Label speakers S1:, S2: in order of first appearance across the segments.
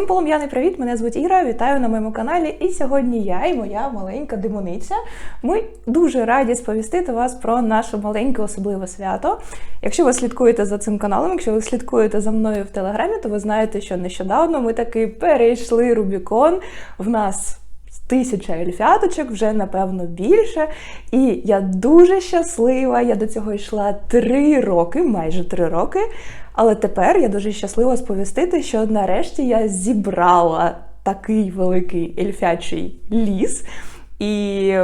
S1: Всім полум'яний привіт! Мене звуть Іра. Вітаю на моєму каналі. І сьогодні я і моя маленька демониця. Ми дуже раді сповістити вас про наше маленьке особливе свято. Якщо ви слідкуєте за цим каналом, якщо ви слідкуєте за мною в телеграмі, то ви знаєте, що нещодавно ми таки перейшли Рубікон. В нас тисяча ельфяточок, вже напевно більше. І я дуже щаслива. Я до цього йшла три роки, майже три роки. Але тепер я дуже щаслива сповістити, що нарешті я зібрала такий великий ельфячий ліс. І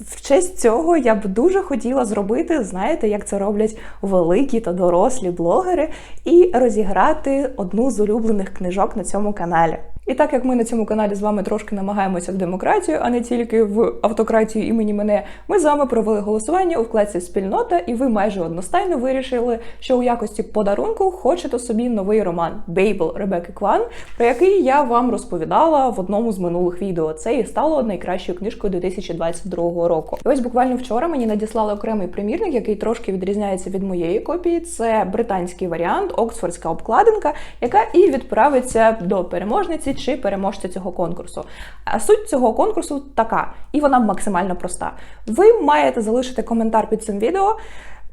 S1: в честь цього я б дуже хотіла зробити, знаєте, як це роблять великі та дорослі блогери, і розіграти одну з улюблених книжок на цьому каналі. І так як ми на цьому каналі з вами трошки намагаємося в демократію, а не тільки в автократію імені мене, ми з вами провели голосування у вкладці спільнота, і ви майже одностайно вирішили, що у якості подарунку хочете собі новий роман Бейбл Ребекки Кван, про який я вам розповідала в одному з минулих відео. Це і стало найкращою книжкою 2022 року. І ось буквально вчора мені надіслали окремий примірник, який трошки відрізняється від моєї копії. Це британський варіант, оксфордська обкладинка, яка і відправиться до переможниці чи переможця цього конкурсу. А суть цього конкурсу така, і вона максимально проста. Ви маєте залишити коментар під цим відео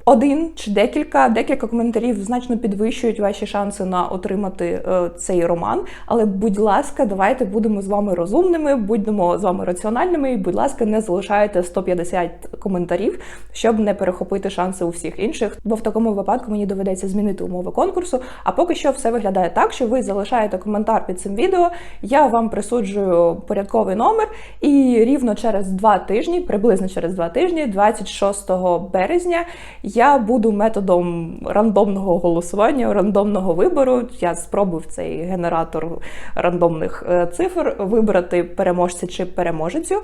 S1: один чи декілька декілька коментарів значно підвищують ваші шанси на отримати е, цей роман. Але, будь ласка, давайте будемо з вами розумними, будемо з вами раціональними. І, будь ласка, не залишайте 150 коментарів, щоб не перехопити шанси у всіх інших. Бо в такому випадку мені доведеться змінити умови конкурсу. А поки що все виглядає так, що ви залишаєте коментар під цим відео. Я вам присуджую порядковий номер, і рівно через два тижні, приблизно через два тижні, 26 березня я буду методом рандомного голосування, рандомного вибору. Я спробую в цей генератор рандомних е, цифр вибрати переможця чи переможецю.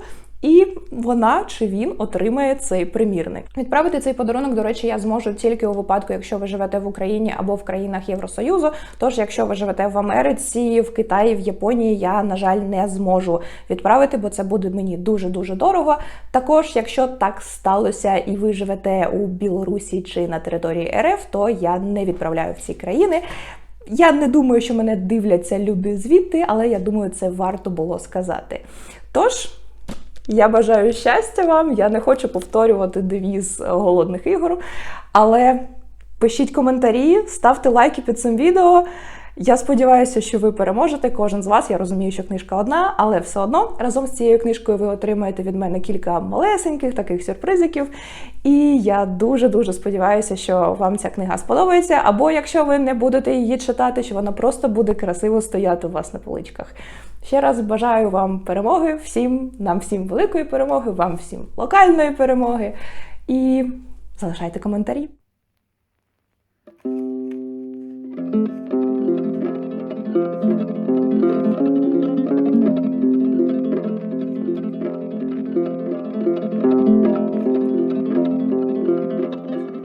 S1: І вона чи він отримає цей примірник. Відправити цей подарунок, до речі, я зможу тільки у випадку, якщо ви живете в Україні або в країнах Євросоюзу. Тож, якщо ви живете в Америці, в Китаї, в Японії, я на жаль не зможу відправити, бо це буде мені дуже дуже дорого. Також, якщо так сталося, і ви живете у Білорусі чи на території РФ, то я не відправляю в ці країни. Я не думаю, що мене дивляться люди звідти, але я думаю, це варто було сказати. Тож. Я бажаю щастя вам. Я не хочу повторювати девіз голодних ігор. Але пишіть коментарі, ставте лайки під цим відео. Я сподіваюся, що ви переможете. Кожен з вас. Я розумію, що книжка одна, але все одно разом з цією книжкою ви отримаєте від мене кілька малесеньких таких сюрпризиків. І я дуже-дуже сподіваюся, що вам ця книга сподобається. Або якщо ви не будете її читати, що вона просто буде красиво стояти у вас на поличках. Ще раз бажаю вам перемоги, всім, нам всім великої перемоги, вам всім локальної перемоги. І залишайте коментарі.